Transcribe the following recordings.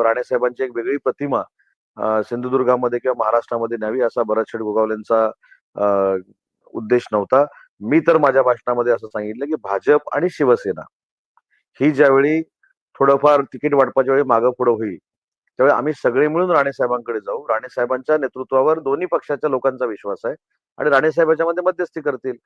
राणे साहेबांची एक वेगळी प्रतिमा सिंधुदुर्गामध्ये किंवा महाराष्ट्रामध्ये न्यावी असा भरतशेठ गोगावलेंचा उद्देश नव्हता. मी तर माझ्या भाषणामध्ये असं सांगितलं की भाजप आणि शिवसेना ही ज्यावेळी थोडंफार तिकीट वाटपाच्या वेळी मागं पुढं होईल त्यामुळे आम्ही सगळे मिळून राणे साहेबांकडे जाऊ. राणे साहेबांच्या नेतृत्वावर दोन्ही पक्षाच्या लोकांचा विश्वास आहे. आणि राणे साहेब याच्यामध्ये मध्यस्थी करतील.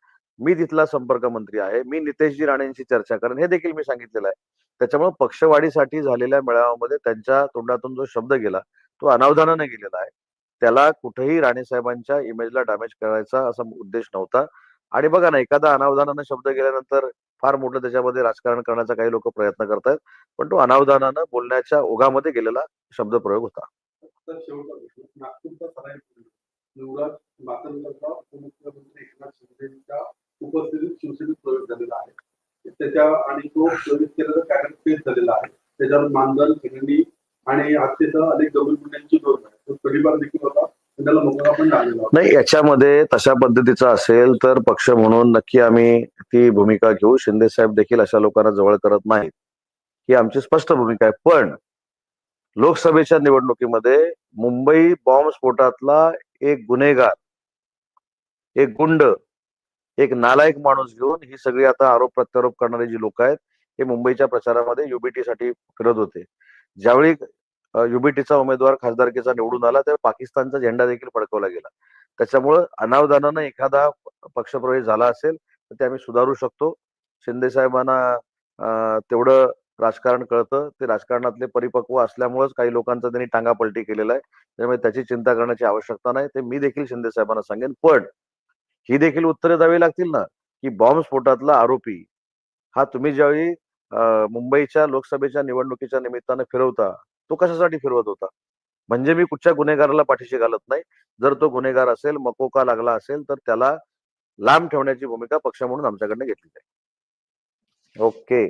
मी तिथला संपर्क मंत्री आहे. मी नितेशजी राणेंशी चर्चा करेन. हे देखील मी सांगितलेलं आहे. त्याच्यामुळे पक्षवाढीसाठी झालेल्या मेळाव्यामध्ये त्यांच्या तोंडातून जो शब्द गेला तो अनावधानाने गेलेला आहे. त्याला कुठेही राणे साहेबांच्या इमेजला डॅमेज करायचा असा उद्देश नव्हता. आणि बघा ना एखादा अनावधानानं शब्द गेल्यानंतर फार मोठं त्याच्यामध्ये राजकारण करण्याचा काही लोक प्रयत्न करतायत पण तो अनावधानानं बोलण्याच्या ओघामध्ये गेलेला शब्दप्रयोग होता. तर शेवटचा प्रश्न नागपूरचा सराई निवडक मातंगाचा उपमुख्यमंत्री एकनाथ शिंदेच्या उपस्थितीत शिवसेनेत प्रवेश झालेला आहे. त्याच्या आणि तो प्रवेश केलेला कॅबिनेट फेस झालेला आहे. त्याच्यावर मानधन खिरणी आणि हत्येसह अनेक गंभीर गुन्ह्यांची नोंद आहे. तो कधीबार देखील होता. आणि त्याला मोकळा पण झालेला होता. नाही याच्यामध्ये तशा पद्धतीचं असेल तर पक्ष म्हणून नक्की आम्ही ती भूमिका घेऊ. शिंदे साहेब देखील अशा लोकांना जवळ करत नाहीत ही आमची स्पष्ट भूमिका आहे. पण लोकसभेच्या निवडणुकीमध्ये मुंबई बॉम्ब स्फोटातला एक गुन्हेगार एक गुंड एक नालायक माणूस घेऊन ही सगळी आता आरोप प्रत्यारोप करणारी जी लोक आहेत हे मुंबईच्या प्रचारामध्ये युबीटी साठी फिरत होते. ज्यावेळी युबीटीचा उमेदवार खासदारकीचा निवडून आला तेव्हा पाकिस्तानचा झेंडा देखील फडकवला गेला. त्याच्यामुळं अनावधानानं एखादा पक्षप्रवेश झाला असेल तर ते आम्ही सुधारू शकतो. शिंदे साहेबांना तेवढं राजकारण कळतं. ते राजकारणातले परिपक्व असल्यामुळेच काही लोकांचा त्यांनी टांगापलटी केलेला आहे. त्यामुळे त्याची चिंता करण्याची आवश्यकता नाही. ते मी देखील शिंदे साहेबांना सांगेन. पण ही देखील उत्तरे द्यावी लागतील ना की बॉम्ब स्फोटातला आरोपी हा तुम्ही ज्यावेळी मुंबईच्या लोकसभेच्या निवडणुकीच्या निमित्तानं फिरवता तो कशासाठी फिरवत होता? म्हणजे मी कुठच्या गुन्हेगाराला पाठीशी घालत नाही. जर तो गुन्हेगार असेल मकोका लागला असेल तर त्याला लांब ठेवण्याची भूमिका पक्ष म्हणून आमच्याकडनं घेतली जाईल. ओके.